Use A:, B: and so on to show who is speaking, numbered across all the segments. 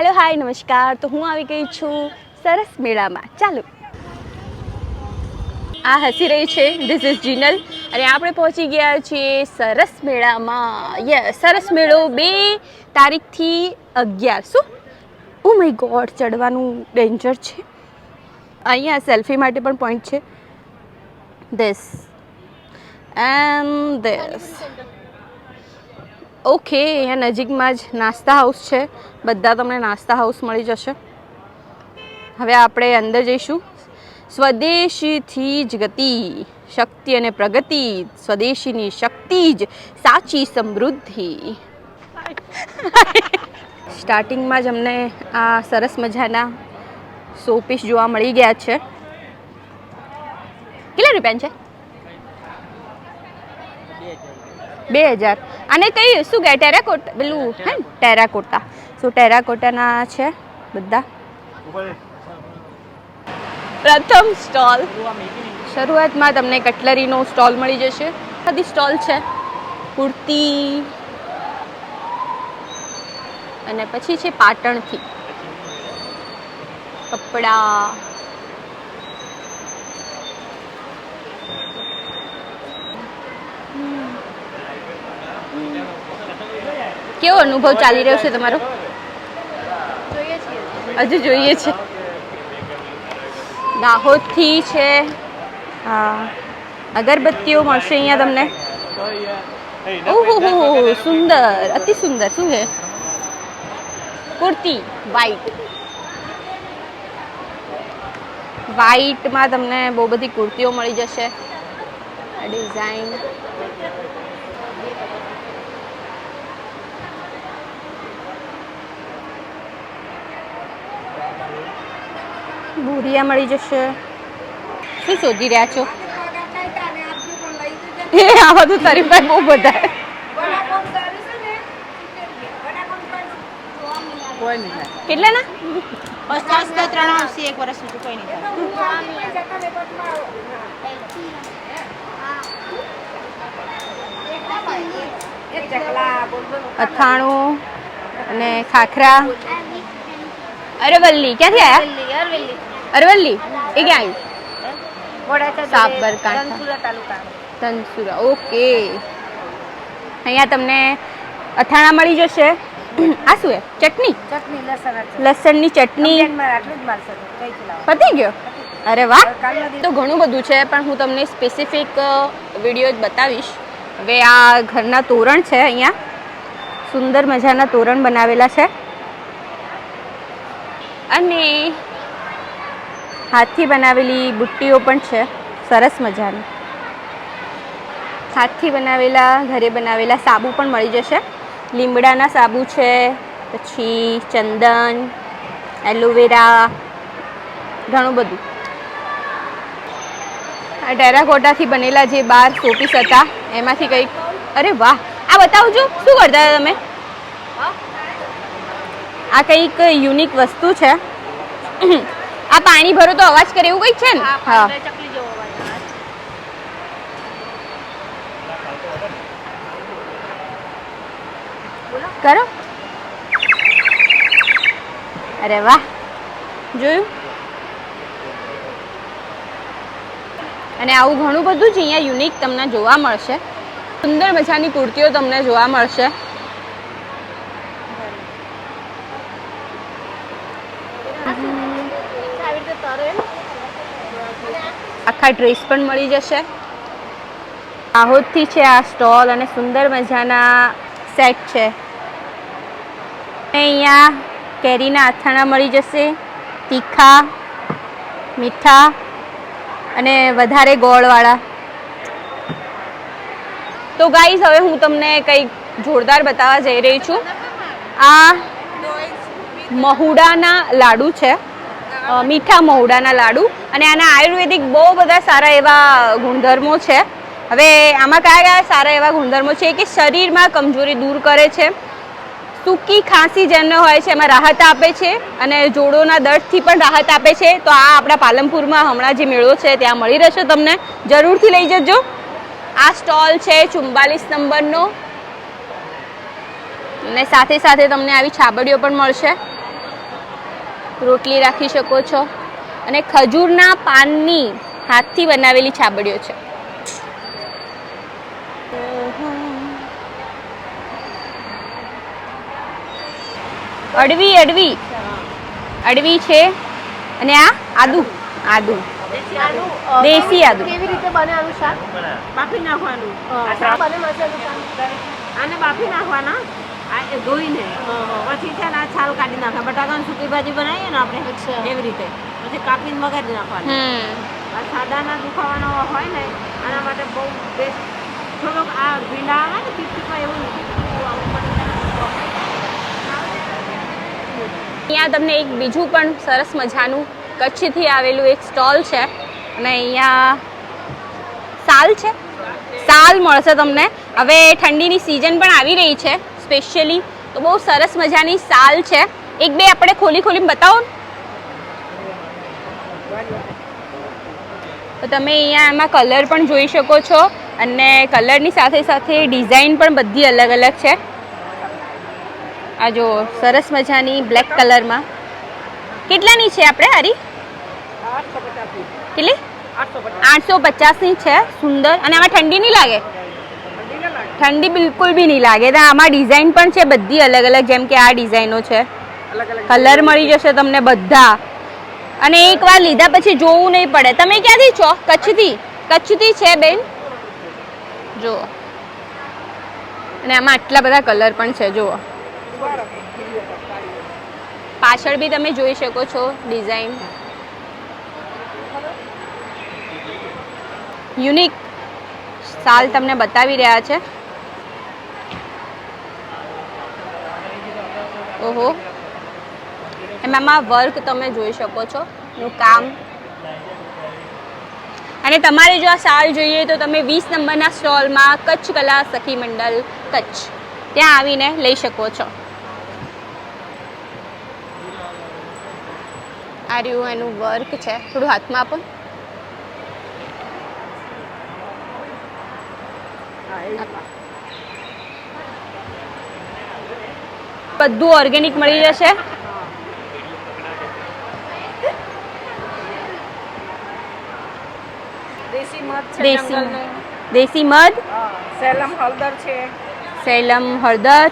A: Hello hi નમસ્કાર. તો હું આવી ગઈ છું સરસ મેળામાં. ચાલો. આ હસી રહી છે. ધીસ ઇઝ જીનલ અને આપણે પહોંચી ગયા છીએ સરસ મેળામાં. યસ સરસ મેળો બે તારીખથી અગિયાર. શું? ઓ માય ગોડ ચડવાનું ડેન્જર છે. અહીંયા સેલ્ફી માટે પણ પોઈન્ટ છે. ધીસ એન્ડ ધીસ ઓકે, અહીંયા નજીકમાં જ નાસ્તા હાઉસ છે. બધા તમને નાસ્તા હાઉસ મળી જશે. હવે આપણે અંદર જઈશું. સ્વદેશીથી જ ગતિ, શક્તિ અને પ્રગતિ, સ્વદેશીની શક્તિ જ સાચી સમૃદ્ધિ. સ્ટાર્ટિંગમાં જ અમને આ સરસ મજાના શોપીસ જોવા મળી ગયા છે. કેટલા રૂપિયા છે? બે હજાર. અને કઈ શું કહે ટેરાકોટ, પેલું હે ટેરાકોટા. શું ટેરાકોટાના છે બધા. પ્રથમ સ્ટોલ. શરૂઆતમાં તમને કટલરીનો સ્ટોલ મળી જશે. બધી સ્ટોલ છે. કુર્તી અને પછી છે પાટણથી. કપડાં. કેવો અનુભવ ચાલી રહ્યો છે તમારો? હજુ જોઈએ છે. દાહોદથી છે. હા અગરબત્તીઓ મળશે અહીંયા તમને. ઓહો સુંદર. અતિ સુંદર. શું છે? કુર્તી. વ્હાઈટ વ્હાઈટમાં તમને બહુ બધી કુર્તીઓ મળી જશે. ડિઝાઇન ભૂરિયા મળી જશે. શું શોધી રહ્યા છો? એ આ બધું તારી પાસે બહુ બધા કેટલા ના
B: પચાસ તો ત્રણ આવશે એક વર્ષ સુધી કોઈ નહીં
A: અથાણું અને ખાખરા. અરવલ્લી ક્યાંથી આયા? અરવલ્લી એ ક્યાં આવ્યું સાબરકાંઠા. તનસુરા ઓકે. અહીંયા તમને અથાણા મળી જશે. આ શું છે ચટણી?
B: ચટણી લસણ
A: લસણની ચટણી. પતી ગયો? અરે વાહ. તો ઘણું બધું છે પણ હું તમને સ્પેસિફિક વીડિયો જ બતાવીશ. હવે આ ઘરના તોરણ છે અહીંયા. સુંદર મજાના તોરણ બનાવેલા છે. અને હાથથી બનાવેલી બુટ્ટીઓ પણ છે. સરસ મજાની. હાથથી બનાવેલા, ઘરે બનાવેલા સાબુ પણ મળી જશે. લીમડાના સાબુ છે, પછી ચંદન એલોવેરા ઘણું બધું. આ ટેરાકોટાથી બનેલા જે બાર શોપીસ હતા, એમાંથી કંઈક અરે વાહ! આ બતાવજો, શું કરતા તમે? આ કંઈક યુનિક વસ્તુ છે. આ પાણી ભરો તો અવાજ કરે એવું કઈ છે ને? હા
B: ચકલી જેવો અવાજ
A: કરો. અરે વાહ. જોયું? અને આવું ઘણું બધું જ અહીંયા યુનિક તમને જોવા મળશે. સુંદર મજાની કુર્તીઓ તમને જોવા મળશે
B: આવી રીતે તરે ને.
A: આખા ડ્રેસ પણ મળી જશે. દાહોદથી છે આ સ્ટોલ અને સુંદર મજાના સેટ છે. અહીંયા કેરીના અથાણા મળી જશે, તીખા, મીઠા અને વધારે ગોળવાળા. તો ગાઈઝ, હવે હું તમને કંઈક જોરદાર બતાવવા જઈ રહી છું. આ મહુડાના લાડુ છે. મીઠા મહુડાના લાડુ. અને આના આયુર્વેદિક બહુ બધા સારા એવા ગુણધર્મો છે. હવે આમાં કયા કયા સારા એવા ગુણધર્મો છે કે શરીરમાં કમજોરી દૂર કરે છે. સૂકી ખાંસી જેમને હોય છે, એમાં રાહત આપે છે. અને જોડોના દર્દથી પણ રાહત આપે છે. તો આ આપણા પાલનપુરમાં હમણાં જે મેળો છે, ત્યાં મળી રહેશે તમને. જરૂરથી લઈ જજો. આ સ્ટોલ છે ચુમ્બાલીસ નંબરનો. અને સાથે સાથે તમને આવી છાબડીઓ પણ મળશે. રોટલી રાખી શકો છો. અને ખજૂરના પાનની હાથથી બનાવેલી છાબડીઓ છે. અડવી અડવી. અડવી છે. અને આ આદુ. આદુ. દેશી આદુ.
C: કેવી રીતે બને આનું શાક?
B: બાફી નાખવાનું. આને બાફી નાખવાના? ધોઈને પછી છે ને આ છાલ કાઢી નાખે. બટાકાની સૂકી ભાજી બનાવીએ ને આપણે એવી રીતે. પછી કાપીને વગાડી નાખવાની. આ સાદાના દુખાવાનો હોય ને આના માટે બહુ બેસ્ટ થોડોક આ ભીંડા આવે ને પીપીમાં એવું નથી.
A: અહીંયા તમને એક બીજું પણ સરસ મજાનું કચ્છથી આવેલું એક સ્ટોલ છે. અને અહીંયા સાલ છે. સાલ મળશે તમને. હવે ઠંડીની સિઝન પણ આવી રહી છે. સ્પેશિયલી. તો બહુ સરસ મજાની સાલ છે. એક બે આપણે ખોલી ખોલીને બતાવો તો તમે અહીંયા એમાં કલર પણ જોઈ શકો છો અને કલરની સાથે સાથે ડિઝાઇન પણ બધી અલગ અલગ છે. આ જો સરસ મજાની બ્લેક કલરમાં. કેટલાની છે આપણે હારી કેટલી? આઠસો પચાસની છે સુંદર. અને આમાં ઠંડી નહીં લાગે? ઠંડી બિલકુલ બી નહીં લાગે. આમાં ડિઝાઇન પણ છે બધી અલગ અલગ જેમ કે આ ડિઝાઇનો છે. કલર મળી જશે તમને બધા. અને એકવાર લીધા પછી જોવું નહીં પડે. તમે ક્યાંથી છો? કચ્છથી? કચ્છથી છે બેન? જુઓ. અને આમાં આટલા બધા કલર પણ છે જુઓ. પાછળ બી તમે જોઈ શકો છો ડિઝાઇન યુનિક સાલ તમને બતાવી રહ્યા છે. ઓહો. એમાં વર્ક તમે જોઈ શકો છો, નું કામ. અને તમારે જો આ સાલ જોઈએ તો તમે વીસ નંબરના સ્ટોલમાં કચ્છ કલા સખી મંડળ, કચ્છ, ત્યાં આવીને લઈ શકો છો. આ રહ્યું એનું વર્ક છે. થોડું હાથમાં આપો. બધું ઓર્ગેનિક મળી જશે.
B: દેશી મધ
A: દેશી મધ?
B: સેલમ હળદર છે.
A: સેલમ હળદર.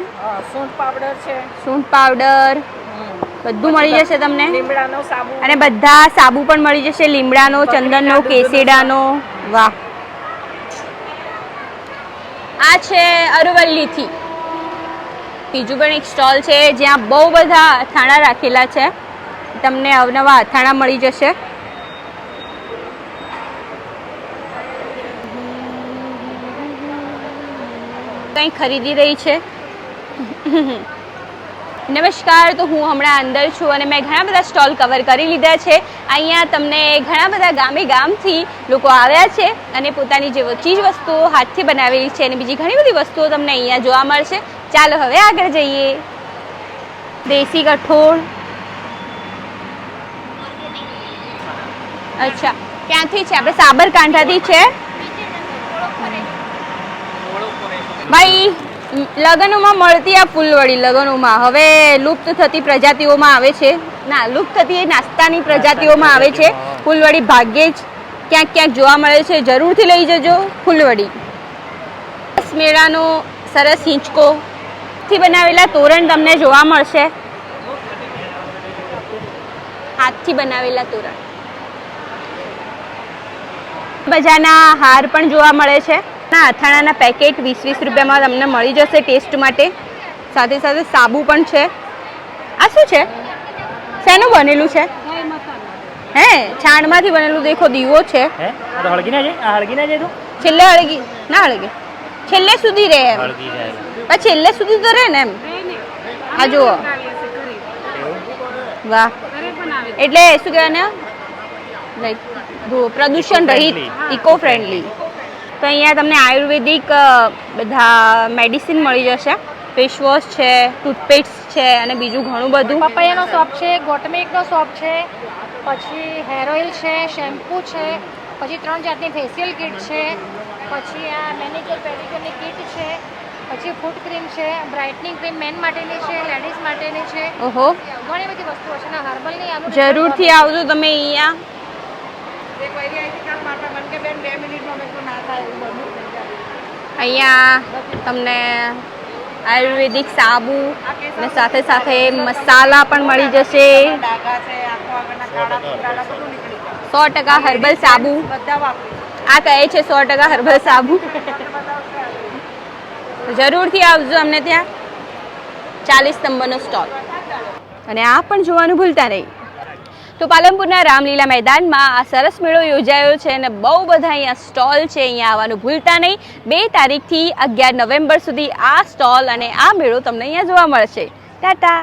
B: સૂંઠ પાવડર છે.
A: સૂંઠ પાવડર. બધું મળી જશે તમને?
B: લીમડાનો સાબુ.
A: અને બધા સાબુ પણ મળી જશે. લીમડાનો ચંદનનો કેસેડાનો. વાહ. આ છે અરવલ્લીથી. બીજું પણ એક સ્ટોલ છે, જ્યાં બહુ બધા અથાણા રાખેલા છે. તમને અવનવા અથાણા મળી જશે. કંઈ ખરીદી રહી છે? નમસ્કાર, તો હું હમણાં અંદર છું અને મેં ઘણા બધા સ્ટોલ કવર કરી લીધા છે. અહીંયા તમને ઘણા બધા ગામે ગામથી લોકો આવ્યા છે અને પોતાની જે ચીજ વસ્તુઓ હાથથી બનાવેલી છે અને બીજી ઘણી બધી વસ્તુઓ તમને અહીંયા જોવા મળશે. ચાલો હવે આગળ જઈએ. દેશી કઠોળ. અચ્છા ક્યાંથી છે? આપણે સાબરકાંઠાથી છે? ભાઈ લગ્નોમાં મળતી આ ફૂલવડી લગ્નોમાં. હવે લુપ્ત થતી પ્રજાતિઓમાં આવે છે. ના લુપ્ત થતી નાસ્તાની પ્રજાતિઓમાં આવે છે. ફૂલવડી ભાગ્યે જ ક્યાંક ક્યાંક જોવા મળે છે. જરૂરથી લઈ જજો ફૂલવડી મેળાનો સરસ હિંચકો. થી બનાવેલા તોરણ તમને જોવા મળશે. હાથથી બનાવેલા તોરણ. બજાના હાર પણ જોવા મળે છે. ના અથાણાના પેકેટ વીસ વીસ રૂપિયામાં તમને મળી જશે ટેસ્ટ માટે. સાથે સાથે સાબુ પણ છે. આ શું છે? શેનું બનેલું છે? હે છાણમાંથી બનેલું દેખો દીવો છે. છેલ્લે હળગી ના હળગે. છેલ્લે સુધી રહે એમ. પણ છેલ્લે સુધી તો રહે ને એમ? આ જુઓ. વાહ. એટલે શું કહેવાય ને લાઈક પ્રદૂષણ રહિત ઇકો ફ્રેન્ડલી તો અહીંયા તમને આયુર્વેદિક બધા મેડિસિન મળી જશે. ફેસ વોશ છે ટૂથપેસ્ટ છે અને બીજું ઘણું બધું.
C: પપૈયાનો શોપ છે ગોટમેકનો શોપ છે પછી હેર ઓઇલ છે શેમ્પૂ છે પછી ત્રણ જાતની ફેશિયલ કિટ છે પછી આ મેનિક્યોર પેડિક્યોરની કિટ છે પછી ફૂટ ક્રીમ છે બ્રાઇટનિંગ ક્રીમ મેન માટેની છે લેડીઝ માટેની છે.
A: ઓહો.
C: ઘણી બધી વસ્તુઓ છે. ને હર્બલની આનું
A: જરૂરથી આવજો તમે અહીંયા.
B: એક વાગે આવી કાલ માતા બન કે બેન બે મિનિટમાં મેં ના થાય એવું બધું
A: અહીંયા તમને આયુર્વેદિક સાબુ અને સાથે સાથે મસાલા પણ મળી જશે. સો ટકા. હર્બલ સાબુ.
B: બધા વાપરી
A: આ કહે છે સો ટકા હર્બલ સાબુ. જરૂરથી આવજો અમને ત્યાં. ચાલીસ નંબરનો સ્ટોલ. અને આ પણ જોવાનું ભૂલતા નહીં. તો પાલનપુરના રામલીલા મેદાનમાં આ સરસ મેળો યોજાયો છે અને બહુ બધા અહીંયા સ્ટોલ છે, અહીંયા આવવાનું ભૂલતા નહીં. બે તારીખથી અગિયાર નવેમ્બર સુધી આ સ્ટોલ અને આ મેળો તમને અહીંયા જોવા મળશે. ટાટા.